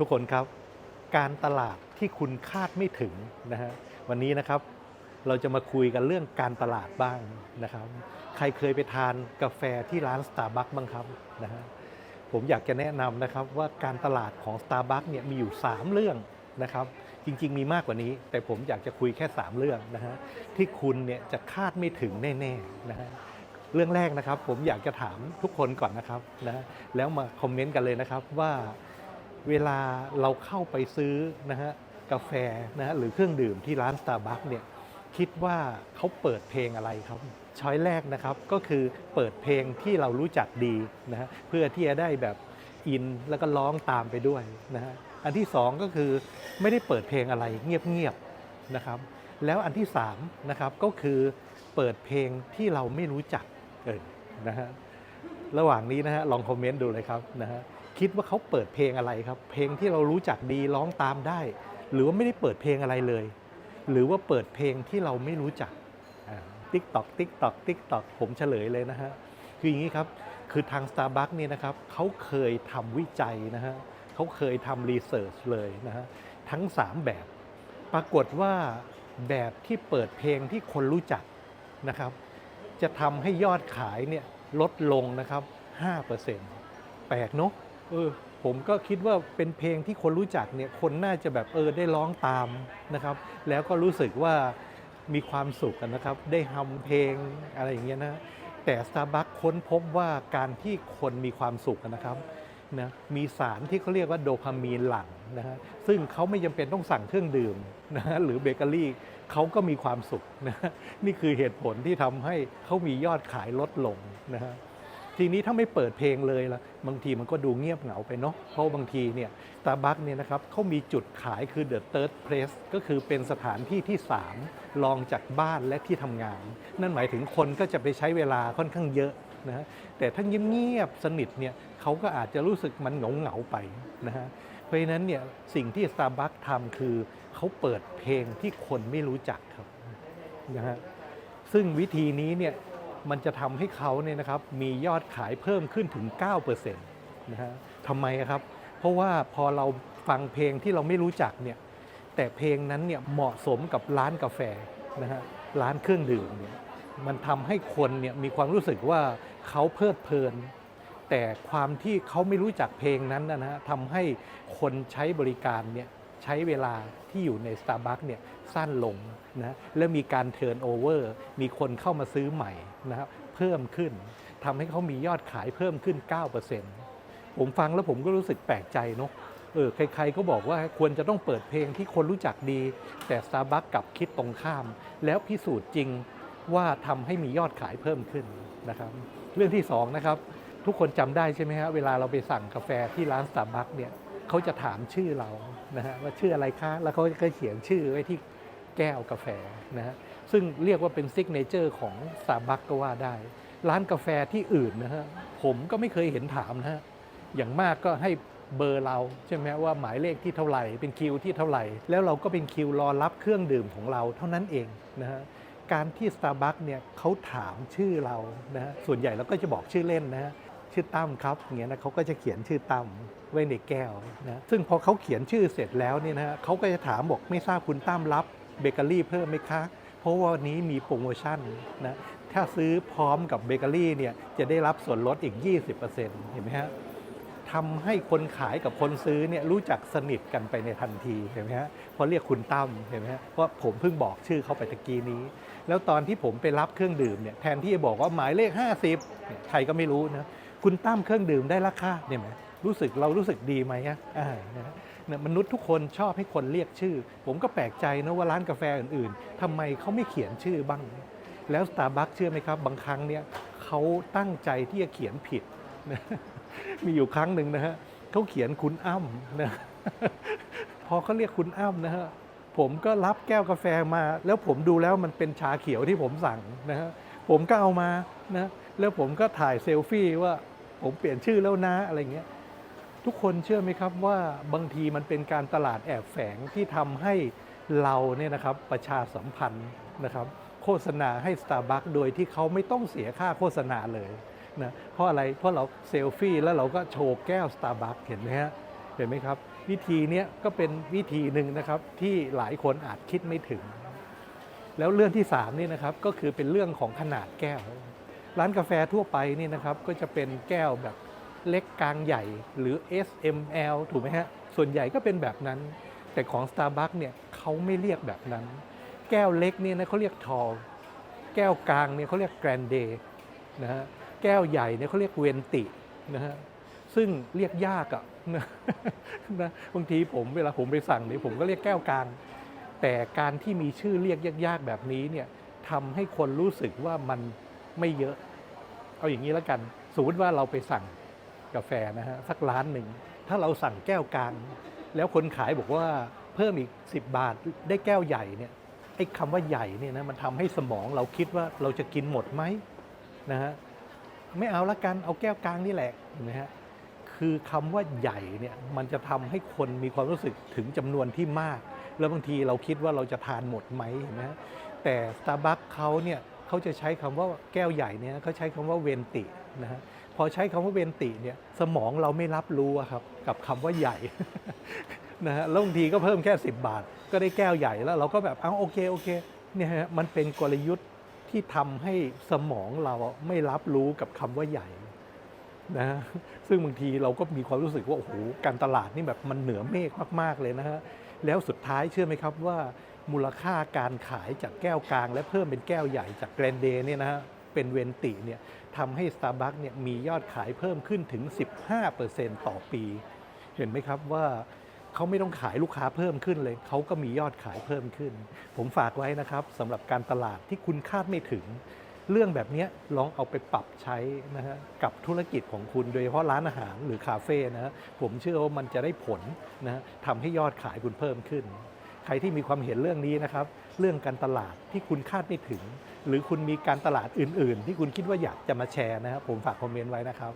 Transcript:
ทุกคนครับ การตลาดที่คุณคาดไม่ถึงนะฮะวันนี้นะครับเราจะมาคุยกันเรื่องการตลาดบ้างนะครับ ใครเคยไปทานกาแฟที่ร้าน Starbucks บ้างครับนะฮะผมอยากจะแนะนำนะครับว่าการตลาดของ Starbucks เนี่ยมีอยู่ 3 เรื่องนะครับ จริง ๆ มีมากกว่านี้ แต่ผมอยากจะคุยแค่ 3 เรื่องนะฮะที่คุณเนี่ยจะคาดไม่ถึงแน่ๆนะฮะเรื่องแรกนะครับผมอยากจะถามทุกคนก่อนนะครับนะฮะแล้วมาคอมเมนต์กันเลยนะครับว่า เวลาเราเข้าไปซื้อนะฮะกาแฟนะฮะหรือเครื่องดื่มที่ร้าน Starbucks เนี่ยคิดว่าเขาเปิดเพลงอะไรครับ ช้อยแรกนะครับก็คือเปิดเพลงที่เรารู้จักดีนะฮะเพื่อที่จะได้แบบอินแล้วก็ร้องตามไปด้วยนะฮะอันที่สองก็คือไม่ได้เปิดเพลงอะไรเงียบๆนะครับ แล้วอันที่สามนะครับก็คือเปิดเพลงที่เราไม่รู้จักเออนะฮะระหว่างนี้นะฮะลองคอมเมนต์ดูเลยครับนะฮะ คิดว่าเขาเปิดเพลงอะไรครับ เพลงที่เรารู้จักดีร้องตามได้ หรือว่าไม่ได้เปิดเพลงอะไรเลย หรือว่าเปิดเพลงที่เราไม่รู้จักติ๊กตอกติ๊กตอกติ๊กตอกผมเฉลยเลยนะฮะคืออย่างนี้ครับคือทาง Starbucks เนี่ยนะครับเขาเคยทำวิจัยนะฮะเขาเคยทำรีเสิร์ชเลยนะฮะทั้ง 3 แบบ ปรากฏว่าแบบที่เปิดเพลงที่คนรู้จักนะครับ จะทำให้ยอดขายเนี่ยลดลงนะครับ 5%แปลกเนาะ เออผมก็คิดว่าเป็นเพลงที่คนรู้จักเนี่ยคนน่าจะแบบเออได้ร้องตามนะครับ แล้วก็รู้สึกว่ามีความสุขกันนะครับ ได้ฮัมเพลงอะไรอย่างเงี้ยนะแต่ Starbucks ค้นพบว่าการที่คนมีความสุขกันนะครับนะมีสารที่เขาเรียกว่าโดพามีนหลั่งนะฮะซึ่งเขาไม่จำเป็นต้องสั่งเครื่องดื่มนะฮะหรือเบเกอรี่เขาก็มีความสุขนะฮะนี่คือเหตุผลที่ทำให้เขามียอดขายลดลงนะฮะ ทีนี้ถ้าไม่เปิดเพลงเลยล่ะบางทีมันก็ดูเงียบเหงาไปเนาะเพราะบางทีเนี่ยตาบักเนี่ยนะครับเขามีจุดขายคือ The Third Place ก็คือเป็นสถานที่ที่ 3 รองจากบ้านและที่ทำงาน นั่นหมายถึงคนก็จะไปใช้เวลาค่อนข้างเยอะนะฮะแต่ถ้าเงียบๆสนิทเนี่ยเขาก็อาจจะรู้สึกมันเหงาเหงาไปนะฮะเพราะฉะนั้นเนี่ยสิ่งที่ Starbucks ทำคือเขาเปิดเพลงที่คนไม่รู้จักครับนะฮะซึ่งวิธีนี้เนี่ย มันจะทำให้เขาเนี่ยนะครับมียอดขายเพิ่มขึ้นถึง 9%นะฮะทำไมครับ เพราะว่าพอเราฟังเพลงที่เราไม่รู้จักเนี่ยแต่เพลงนั้นเนี่ยเหมาะสมกับร้านกาแฟนะฮะร้านเครื่องดื่มเนี่ยมันทำให้คนเนี่ยมีความรู้สึกว่าเขาเพลิดเพลิน แต่ความที่เขาไม่รู้จักเพลงนั้นนะฮะทำให้คนใช้บริการเนี่ย ใช้เวลาที่อยู่ใน Starbucks เนี่ยสั้นลงนะและมีการเทิร์นโอเวอร์มีคนเข้ามาซื้อใหม่นะครับเพิ่มขึ้นทำให้เขามียอดขายเพิ่มขึ้น 9%ผมฟังแล้วผมก็รู้สึกแปลกใจเนาะเออใครๆก็บอกว่าควรจะต้องเปิดเพลงที่คนรู้จักดี แต่ Starbucks กลับคิดตรงข้าม แล้วพิสูจน์จริงว่าทำให้มียอดขายเพิ่มขึ้นนะครับเรื่องที่สองนะครับทุกคนจำได้ใช่ไหมฮะเวลาเราไปสั่งกาแฟที่ร้านสตาร์บัคเนี่ย เขาจะถามชื่อเรานะฮะว่าชื่ออะไรคะแล้วเขาก็เขียนชื่อไว้ที่แก้วกาแฟนะฮะซึ่งเรียกว่าเป็นซิกเนเจอร์ของสตาร์บัคก็ว่าได้ ร้านกาแฟที่อื่นนะฮะผมก็ไม่เคยเห็นถามนะฮะอย่างมากก็ให้เบอร์เราใช่ไหมว่าหมายเลขที่เท่าไหร่เป็นคิวที่เท่าไหร่ แล้วเราก็เป็นคิวรอรับเครื่องดื่มของเราเท่านั้นเองนะฮะการที่ Starbucks เนี่ยเขาถามชื่อเรานะฮะส่วนใหญ่เราก็จะบอกชื่อเล่นนะฮะชื่อตั้มครับอย่างเงี้ยนะเขาก็จะเขียนชื่อตั้ม ไว้ในแก้วนะซึ่งพอเขาเขียนชื่อเสร็จแล้วเนี่ยนะเขาก็จะถามบอกไม่ทราบคุณตั้มรับเบเกอรี่เพิ่มไหมคะ เพราะว่าวันนี้มีโปรโมชั่นนะถ้าซื้อพร้อมกับเบเกอรี่เนี่ยจะได้รับส่วนลดอีก 20%เห็นไหมฮะทำให้คนขายกับคนซื้อเนี่ยรู้จักสนิทกันไปในทันทีเห็นไหมฮะเพราะเรียกคุณตั้มเห็นไหมฮะเพราะผมเพิ่งบอกชื่อเขาไปตะกี้นี้ แล้วตอนที่ผมไปรับเครื่องดื่มเนี่ยแทนที่จะบอกว่าหมายเลข 50 ใครก็ไม่รู้นะคุณตั้มเครื่องดื่มได้ราคาเนี่ยไหม รู้สึกเรารู้สึกดีไหมฮะเนี่ยมนุษย์ทุกคนชอบให้คนเรียกชื่อ ผมก็แปลกใจนะว่าร้านกาแฟอื่นๆทำไมเขาไม่เขียนชื่อบ้าง แล้ว Starbucks เชื่อไหมครับ บางครั้งเนี่ยเขาตั้งใจที่จะเขียนผิดนะมีอยู่ครั้งหนึ่งนะฮะเขาเขียนคุณอ้ำนะพอเขาเรียกคุณอ้ำนะฮะผมก็รับแก้วกาแฟมา แล้วผมดูแล้วมันเป็นชาเขียวที่ผมสั่งนะฮะผมก็เอามานะแล้วผมก็ถ่ายเซลฟี่ว่าผมเปลี่ยนชื่อแล้วนะอะไรเงี้ย ทุกคนเชื่อไหมครับว่าบางทีมันเป็นการตลาดแอบแฝงที่ทำให้เราเนี่ยนะครับประชาสัมพันธ์นะครับโฆษณาให้ Starbucks โดยที่เขาไม่ต้องเสียค่าโฆษณาเลยนะเพราะอะไรเพราะเราเซลฟี่แล้วเราก็โชว์แก้ว Starbucks เห็นไหมฮะเห็นไหมครับ วิธีเนี้ยก็เป็นวิธีหนึ่งนะครับที่หลายคนอาจคิดไม่ถึง แล้วเรื่องที่สามนี่นะครับก็คือเป็นเรื่องของขนาดแก้ว ร้านกาแฟทั่วไปนี่นะครับก็จะเป็นแก้วแบบ เล็กกลางใหญ่หรือ S M L ถูกไหมฮะ ส่วนใหญ่ก็เป็นแบบนั้น แต่ของ Starbucks เนี่ยเขาไม่เรียกแบบนั้น แก้วเล็กเนี่ยนะเขาเรียก tall แก้วกลางเนี่ยเขาเรียก grande นะฮะแก้วใหญ่เนี่ยเขาเรียก venti นะฮะซึ่งเรียกยากอะนะนะบางทีผมเวลาผมไปสั่งเนี่ยผมก็เรียกแก้วกลาง แต่การที่มีชื่อเรียกยากๆแบบนี้เนี่ยทำให้คนรู้สึกว่ามันไม่เยอะ เอาอย่างนี้แล้วกัน สมมติว่าเราไปสั่ง กาแฟนะฮะสักร้านหนึ่ง ถ้าเราสั่งแก้วกลาง แล้วคนขายบอกว่าเพิ่มอีก 10 บาทได้แก้วใหญ่เนี่ยไอ้คำว่าใหญ่เนี่ยนะมันทำให้สมองเราคิดว่าเราจะกินหมดไหมนะฮะไม่เอาละกันเอาแก้วกลางนี่แหละเห็นไหมฮะคือคำว่าใหญ่เนี่ยมันจะทำให้คนมีความรู้สึกถึงจำนวนที่มาก แล้วบางทีเราคิดว่าเราจะทานหมดไหมเห็นไหมฮะแต่ Starbucks เขาเนี่ย เขาจะใช้คำว่าแก้วใหญ่เนี่ยเขาใช้คำว่าเวนตินะฮะพอใช้คำว่าเวนติเนี่ยสมองเราไม่รับรู้ครับกับคำว่าใหญ่นะฮะแล้วบางทีก็เพิ่มแค่ 10 บาท ก็ได้แก้วใหญ่แล้วเราก็แบบเอาโอเคโอเคเนี่ยฮะมันเป็นกลยุทธ์ที่ทำให้สมองเราไม่รับรู้กับคำว่าใหญ่นะฮะซึ่งบางทีเราก็มีความรู้สึกว่าโอ้โหการตลาดนี่แบบมันเหนือเมฆมากๆเลยนะฮะแล้วสุดท้ายเชื่อไหมครับว่า มูลค่าการขายจากแก้วกลาง และเพิ่มเป็นแก้วใหญ่จากแกรนเดเนี่ยนะฮะเป็นเวนติเนี่ยทำให้ Starbucks เนี่ยมียอดขายเพิ่มขึ้นถึง 15%ต่อปี เห็นไหมครับว่าเขาไม่ต้องขายลูกค้าเพิ่มขึ้นเลย เขาก็มียอดขายเพิ่มขึ้น ผมฝากไว้นะครับสำหรับการตลาดที่คุณคาดไม่ถึง เรื่องแบบนี้ลองเอาไปปรับใช้นะฮะกับธุรกิจของคุณโดยเฉพาะร้านอาหารหรือคาเฟ่นะฮะผมเชื่อว่ามันจะได้ผลนะฮะทำให้ยอดขายคุณเพิ่มขึ้น ใครที่มีความเห็นเรื่องนี้นะครับ เรื่องการตลาดที่คุณคาดไม่ถึง หรือคุณมีการตลาดอื่น ๆ ที่คุณคิดว่าอยากจะมาแชร์นะครับ ผมฝากคอมเมนต์ไว้นะครับ